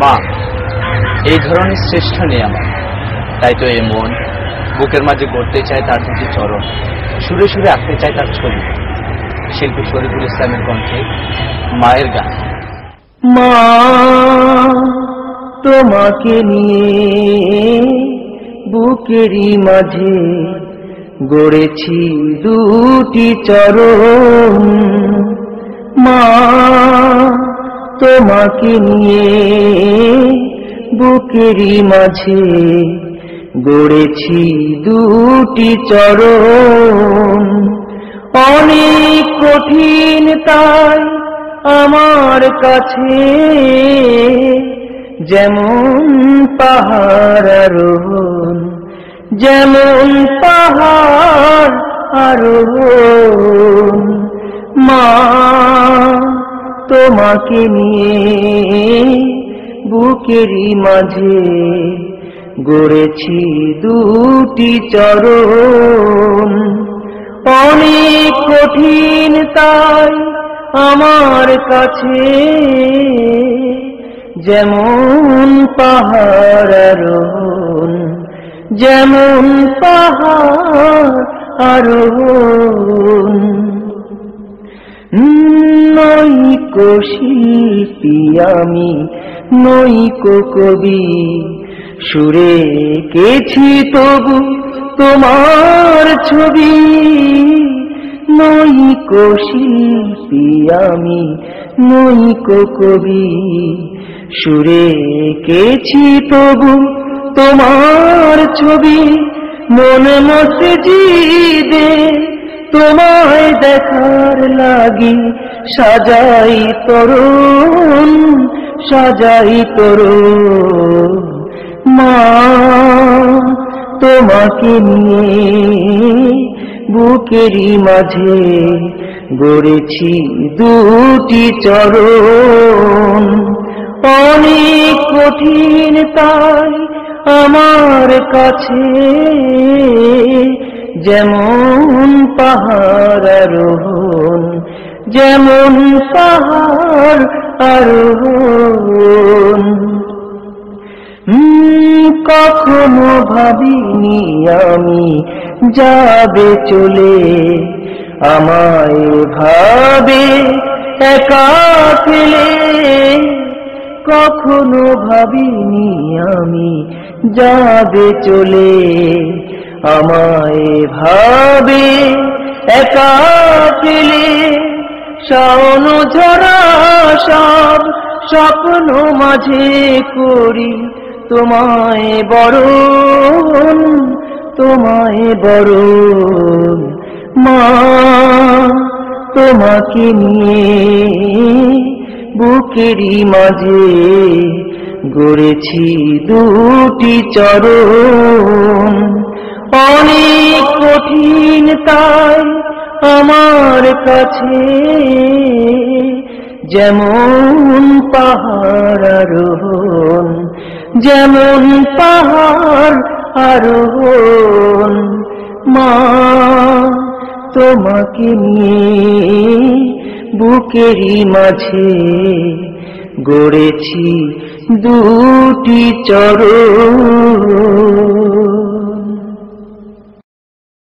মা, এই ধরনের শ্রেষ্ঠ আমার। তাই তো এ মন বুকের মাঝে গড়তে চায় তার দুটি চরণ, সুরে সুরে আঁকতে চায় তার ছবি। শিল্পী শরীফুল ইসলামের কণ্ঠে মায়ের গান। মা, তোমাকে নিয়ে বুকেরই মাঝে গড়েছি দুটি চরণ। মা তোমাকে নিয়ে বুকেরই মাঝে গড়েছি দুটি চরণ। অনেক কঠিন তাই আমার কাছে যেমন পাহাড় আরোহণ, যেমন পাহাড় আরোহণ। মা তোমাকে নিয়ে বুকেরই মাঝে গড়েছি দুটি চরণ। অনেক কঠিন তাই আমার কাছে যেমন পাহাড় যেমন পাহাড় আরোহণ। নৈকো শিল্পী আমি, নৈকো কবি। সুরে কেছি তবু তোমার ছবি। নৈকো শিল্পী আমি, নৈকো কবি। সুরে কেছি তবু তোমার ছবি। মনে মসজিদে তোমায় দেখার লাগি। সাজাই তরুণ সাজাই তরুণ। মা, তোমাকে নিয়ে বুকেরই মাঝে গড়েছি দুটি চরণ। অনেক কঠিন তাই আমার কাছে, যেমন পাহাড় যেমন পাহাড় আর কখনো ভাবিনি আমি যাবে চলে। আমায় ভাবে একা ফেলে। কখনো ভাবিনি আমি যাবে চলে। আমায় ভাবে একা ফেলে। শাওন ঝরা সব স্বপ্ন মাঝে করি। তোমায় বরণ তোমায় বরণ। মা, তোমাকে নিয়ে বুকেরই মাঝে গড়েছি দুটি চরণ। অনেক কঠিন তাই আমার কাছে, যেমন পাহাড় আরোহণ, যেমন পাহাড় আরোহণ, মা, তোমাকে নিয়ে বুকেরই মাঝে গড়েছি দুটি চরণ।